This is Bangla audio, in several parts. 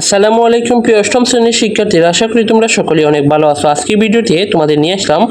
আসসালামু আলাইকুম, প্রিয় অষ্টম শ্রেণির শিক্ষার্থীরা। আশা করি তোমরা সকলেই অনেক ভালো আছো। আজকে ভিডিওতে তোমাদের নিয়ে আসলাম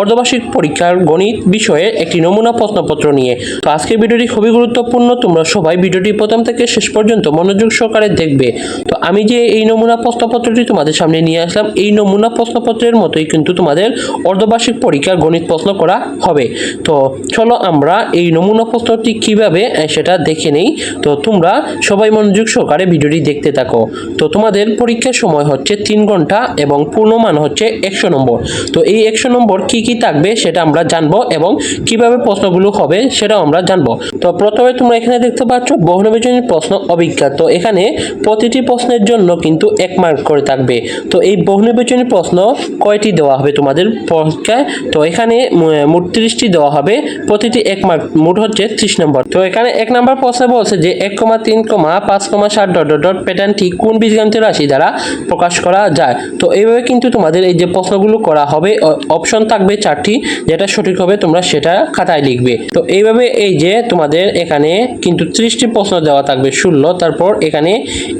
অর্ধবার্ষিক পরীক্ষার গণিত বিষয়ে একটি নমুনা প্রশ্নপত্র নিয়ে। তো আজকের ভিডিওটি খুবই গুরুত্বপূর্ণ। তোমরা সবাই ভিডিওটি প্রথম থেকে শেষ পর্যন্ত মনোযোগ সহকারে দেখবে। তো আমি যে এই নমুনা প্রশ্নপত্রটি তোমাদের সামনে নিয়ে আসলাম, এই নমুনা প্রশ্নপত্রের মতোই কিন্তু তোমাদের অর্ধবার্ষিক পরীক্ষার গণিত প্রশ্ন করা হবে। তো চলো আমরা এই নমুনা প্রশ্নটি কীভাবে সেটা দেখে নেই। তো তোমরা সবাই মনোযোগ সহকারে ভিডিওটি দেখতে থাকো। তো তোমাদের পরীক্ষার সময় হচ্ছে তিন ঘণ্টা এবং পূর্ণমান হচ্ছে একশো নম্বর। তো এই একশো নম্বর কি কি থাকবে সেটা আমরা জানব এবং কীভাবে প্রশ্নগুলো হবে সেটাও আমরা জানব। তো প্রথমে তোমরা এখানে দেখতে পাচ্ছ বহুনির্বাচনী প্রশ্ন অভিজ্ঞতা তো এখানে প্রতিটি প্রশ্নের জন্য কিন্তু এক মার্ক করে থাকবে। তো এই বহুনির্বাচনী প্রশ্ন কয়টি দেওয়া হবে তোমাদের পরীক্ষায়? তো এখানে মোট ত্রিশটি দেওয়া হবে, প্রতিটি এক মার্ক মোট হচ্ছে ত্রিশ নম্বর। তো এখানে এক নম্বর প্রশ্নে বলছে যে এক কমা তিন কমা পাঁচ কমা সাত ডট ডট প্যাটার্নটি কোন বীজগান্তিক রাশি দ্বারা প্রকাশ করা যায়। তো এইভাবে কিন্তু তোমাদের এই যে প্রশ্নগুলো করা হবে অপশন থাকবে চারটি, যেটা সঠিক হবে তোমরা সেটা খাতায় লিখবে। তো এইভাবে এই যে তোমাদের এখানে কিন্তু ত্রিশটি প্রশ্ন দেওয়া থাকবে, ষোলো, তারপর এখানে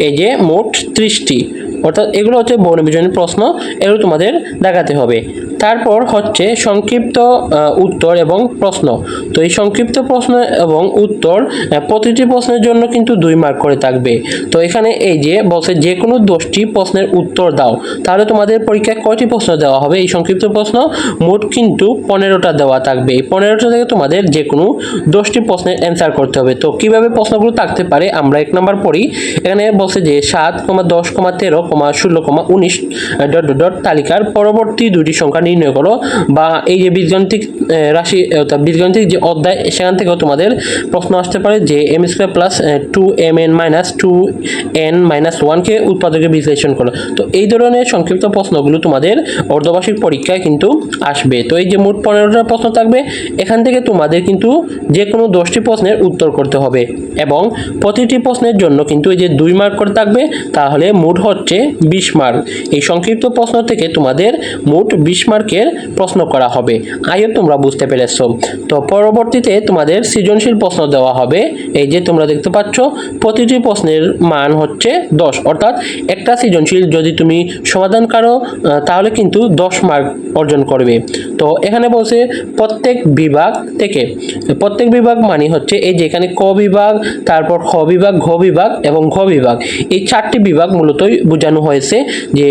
এই যে মোট ত্রিশটি। অর্থাৎ এগুলো হচ্ছে বর্ণবিজনী প্রশ্ন, এগুলো তোমাদের দেখাতে হবে। তারপর হচ্ছে সংক্ষিপ্ত উত্তর এবং প্রশ্ন। তো এই সংক্ষিপ্ত প্রশ্ন এবং উত্তর প্রতিটি প্রশ্নের জন্য কিন্তু দুই মার্ক করে থাকবে। তো এখানে এই যে বলছে যে কোনো দশটি প্রশ্নের উত্তর দাও, তাহলে তোমাদের পরীক্ষায় কয়টি প্রশ্ন দেওয়া হবে? এই সংক্ষিপ্ত প্রশ্ন মোট কিন্তু পনেরোটা দেওয়া থাকবে। এই পনেরোটা থেকে তোমাদের যে কোনো দশটি প্রশ্নের অ্যান্সার করতে হবে। তো কীভাবে প্রশ্নগুলো থাকতে পারে আমরা এক নম্বর পড়ি। এখানে বলছে যে সাত, কমা দশ, কমা তেরো, কমা ষোলো, কমা উনিশ ডট ডট তালিকার পরবর্তী দুটি সংখ্যা নির্ণয় করো বা এই যে বীজগণিতিক রাশি অর্থাৎ বীজগণিতিক যে অধ্যায়, সেখান থেকেও তোমাদের প্রশ্ন আসতে পারে যে M square plus two M N minus two N minus ওয়ানকে উৎপাদকে বিশ্লেষণ করো। তো এই ধরনের সংক্ষিপ্ত প্রশ্নগুলো তোমাদের অর্ধবার্ষিক পরীক্ষায় কিন্তু আসবে। তো এই যে মোট পনেরোটা প্রশ্ন থাকবে, এখান থেকে তোমাদের কিন্তু যে কোনো দশটি প্রশ্নের উত্তর করতে হবে এবং প্রতিটি প্রশ্নের জন্য কিন্তু এই যে দুই মার্ক করে থাকবে, তাহলে মোট হচ্ছে বিশ মার্ক এই সংক্ষিপ্ত প্রশ্ন থেকে তোমাদের মোট বিশ মার্কের প্রশ্ন করা হবে। আইও তোমরা বুঝতে পেরেছ। তো পরবর্তীতে তোমাদের সৃজনশীল প্রশ্ন দেওয়া হবে। এই যে তোমরা দেখতে পাচ্ছ, প্রতিটি প্রশ্নের মান হচ্ছে দশ। অর্থাৎ একটা সৃজনশীল যদি তুমি সমাধান করো তাহলে কিন্তু দশ মার্ক অর্জন করবে। তো এখানে বলছে প্রত্যেক বিভাগ থেকে। প্রত্যেক বিভাগ মানে হচ্ছে এই যে এখানে ক বিভাগ, তারপর খ বিভাগ, ঘ বিভাগ এবং ঘ বিভাগ। এই চারটি বিভাগ মূলতই বোঝানো হয়েছে যে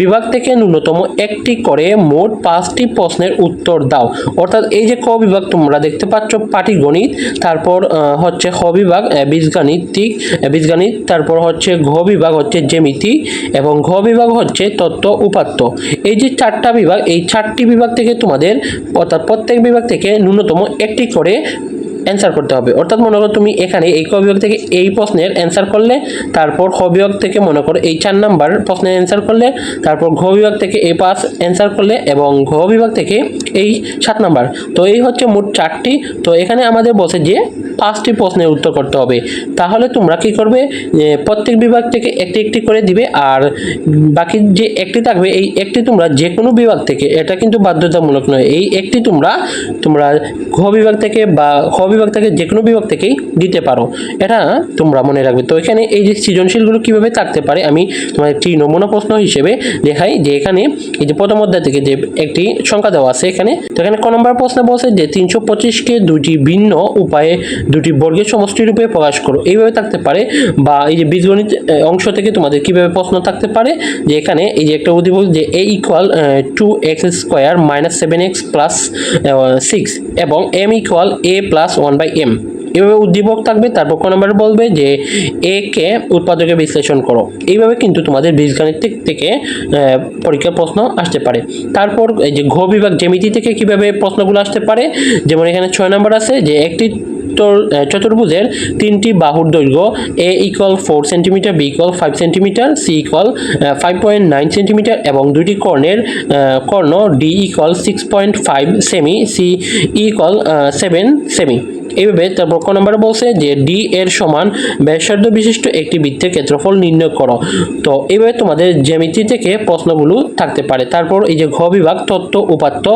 বিভাগ থেকে ন্যূনতম একটি করে মোট পাঁচটি প্রশ্নের উত্তর দাও। অর্থাৎ এই যে ক বিভাগ তোমরা দেখতে পাচ্ছ, পাটিগণিত, তারপর হচ্ছে খ বিভাগ বীজগাণিতিক বীজগাণিত, তারপর হচ্ছে ঘ বিভাগ হচ্ছে জ্যামিতি এবং ঘ বিভাগ হচ্ছে তত্ত্ব উপাত্ত। এই যে চারটা বিভাগ, এই চারটি বিভাগ থেকে তোমাদের অর্থাৎ প্রত্যেক বিভাগ থেকে ন্যূনতম একটি করে অ্যান্সার করতে হবে। অর্থাৎ মনে করো তুমি এখানে এই ক বিভাগ থেকে এই প্রশ্নের অ্যান্সার করলে, তারপর খ বিভাগ থেকে মনে করো এই চার নাম্বার প্রশ্নের অ্যান্সার করলে, তারপর ঘ বিভাগ থেকে এ পাঁচ অ্যান্সার করলে এবং ঘ বিভাগ থেকে এই সাত নাম্বার। তো এই হচ্ছে মোট চারটি। তো এখানে আমাদের বসে যে পাঁচটি প্রশ্নের উত্তর করতে হবে। তাহলে তোমরা কি করবে? প্রত্যেক বিভাগ থেকে একটি একটি করে দিবে আর বাকি যে একটি থাকবে, এই একটি তোমরা যে কোনো বিভাগ থেকে, এটা কিন্তু বাধ্যতামূলক নয়, এই একটি তোমরা তোমরা ঘ বিভাগ থেকে বা খ বিভাগ থেকে যে কোনো বিভাগ থেকেই দিতে পারো। এটা তোমরা মনে রাখবে। তো এখানে এই যে সৃজনশীলগুলো কীভাবে থাকতে পারে, আমি তোমার একটি নমুনা প্রশ্ন হিসেবে দেখাই, যে এখানে এই যে প্রথম অধ্যায় থেকে যে একটি সংখ্যা দেওয়া আছে এখানে, তো এখানে ক নম্বর প্রশ্ন বলছে যে তিনশো পঁচিশকে দুটি ভিন্ন উপায়ে দুটি বর্গের সমষ্টি রূপে প্রকাশ করো। এইভাবে থাকতে পারে বা এই যে বীজগণিত অংশ থেকে তোমাদের কীভাবে প্রশ্ন থাকতে পারে যে এখানে এই যে একটা উদ্দীপক যে A equal to X square minus seven X plus six এবং M equal A plus one by M এভাবে উদ্দীপক থাকবে, তারপর কোন নাম্বার বলবে যে এ কে উৎপাদকে বিশ্লেষণ করো। এইভাবে কিন্তু তোমাদের বীজগাণিতিক থেকে পরীক্ষার প্রশ্ন আসতে পারে। তারপর এই যে ঘ বিভাগ জ্যামিতি থেকে কীভাবে প্রশ্নগুলো আসতে পারে, যেমন এখানে ছয় নম্বর আছে যে একটি চতুর- চতুর্ভুজের তিনটি বাহুর দৈর্ঘ্য A equal four centimetre B equal five centimetre C equal five point nine centimetre এবং দুটি কর্ণের কর্ণ D equal six point five cm C equal seven cm এইভাবে তারপর ক নম্বরে বলছে যে ডি এর সমান ব্যাসার্ধ বিশিষ্ট একটি বৃত্তের ক্ষেত্রফল নির্ণয় করো। তো এইভাবে তোমাদের জ্যামিতি থেকে প্রশ্নগুলো থাকতে পারে। তারপর এই যে ঘ বিভাগ, তত্ত্ব, উপাত্ত,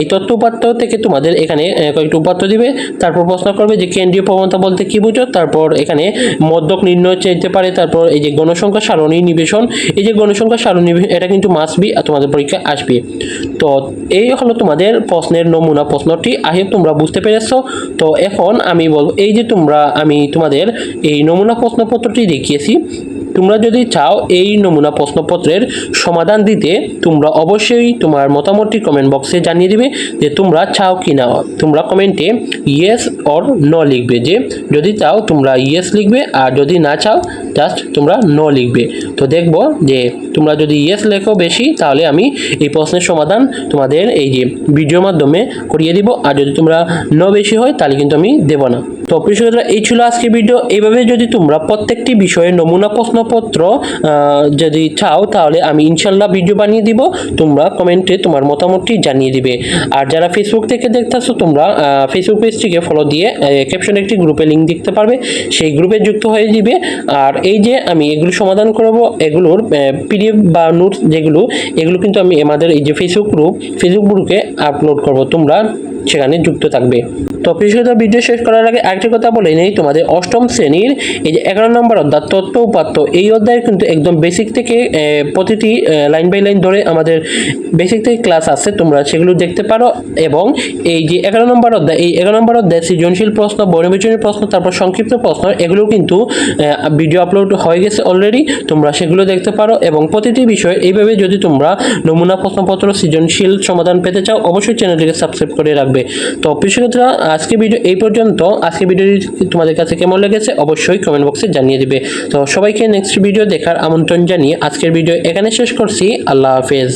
এই তত্ত্ব, উপাত্ত থেকে তোমাদের এখানে কয়েকটি উপাত্ত দিবে। তারপর প্রশ্ন করবে যে কেন্দ্রীয় প্রবণতা বলতে কি বুঝো? তারপর এখানে মধ্যক নির্ণয় চাইতে পারে। তারপর এই যে গণসংখ্যা সারণী নিবেশন, এই যে গণসংখ্যা সারণী এটা কিন্তু মাসবি তোমাদের পরীক্ষায় আসবে। তো এই হলো তোমাদের প্রশ্নের নমুনা। প্রশ্নটি আহে তোমরা বুঝতে পেরেছ। তো এখন আমি বলব এই যে তোমরা আমি তোমাদের এই নমুনা প্রশ্নপত্রটি দেখিয়েছি তোমরা যদি চাও এই নমুনা প্রশ্নপত্রের সমাধান দিতে, তোমরা অবশ্যই তোমার মতামতটি কমেন্ট বক্সে জানিয়ে দিবে যে তোমরা চাও কি না তোমরা কমেন্টে ইয়েস অর ন লিখবে যে, যদি চাও তোমরা ইয়েস লিখবে, আর যদি না চাও জাস্ট তোমরা ন লিখবে। তো দেখব যে, তোমরা যদি ইয়েস লেখো বেশি, তাহলে আমি এই প্রশ্নের সমাধান তোমাদের এই যে ভিডিওর মাধ্যমে করিয়ে দিব। আর যদি তোমরা ন বেশি হয়, তাহলে কিন্তু আমি দেব না। তো প্রিয় এই ছিল আজকে ভিডিও এইভাবে যদি তোমরা প্রত্যেকটি বিষয়ে নমুনা প্রশ্নপত্র যদি চাও তাহলে আমি ইনশাল্লাহ ভিডিও বানিয়ে দিব। তোমরা কমেন্টে তোমার মতামতটি জানিয়ে দিবে। আর যারা ফেসবুক থেকে দেখতেছো, তোমরা ফেসবুক পেজটিকে ফলো দিয়ে ক্যাপশনে একটি গ্রুপে লিঙ্ক দেখতে পারবে। সেই গ্রুপে যুক্ত হয়ে দিবে আর এই যে আমি এগুলো সমাধান করব, এগুলোর পিডিএফ বা নোটস যেগুলো, এগুলো কিন্তু আমি আমাদের এই যে ফেসবুক গ্রুপ ফেসবুক গ্রুপে আপলোড করব। তোমরা সেখানে যুক্ত থাকবে। তো পিছনে ভিডিও শেষ করার আগে আরেকটি কথা বলে নেই। তোমাদের অষ্টম শ্রেণির এই যে এগারো নম্বর অধ্যায়, তত্ত্ব উপাত্ত, এই অধ্যায়ের কিন্তু একদম বেসিক থেকে প্রতিটি লাইন বাই লাইন ধরে আমাদের বেসিক থেকে ক্লাস আছে, তোমরা সেগুলো দেখতে পারো। এবং এই যে এগারো নম্বর অধ্যায়, এই এগারো নম্বর অধ্যায় সৃজনশীল প্রশ্ন বর্ণবিচনী প্রশ্ন, তারপর সংক্ষিপ্ত প্রশ্ন, এগুলো কিন্তু ভিডিও আপলোড হয়ে গেছে অলরেডি তোমরা সেগুলো দেখতে পারো। এবং প্রতিটি বিষয় এইভাবে যদি তোমরা নমুনা প্রশ্নপত্র সৃজনশীল সমাধান পেতে চাও, অবশ্যই চ্যানেলটিকে সাবস্ক্রাইব করে রাখবে। তো প্রিয়রা আজকে ভিডিও এই পর্যন্ত। আজকে ভিডিওটি তোমাদের কাছে কেমন লেগেছে অবশ্যই কমেন্ট বক্সে জানিয়ে দিবে। তো সবাইকে নেক্সট ভিডিও দেখার আমন্ত্রণ জানিয়ে আজকের ভিডিও এখানে শেষ করছি। আল্লাহ হাফেজ।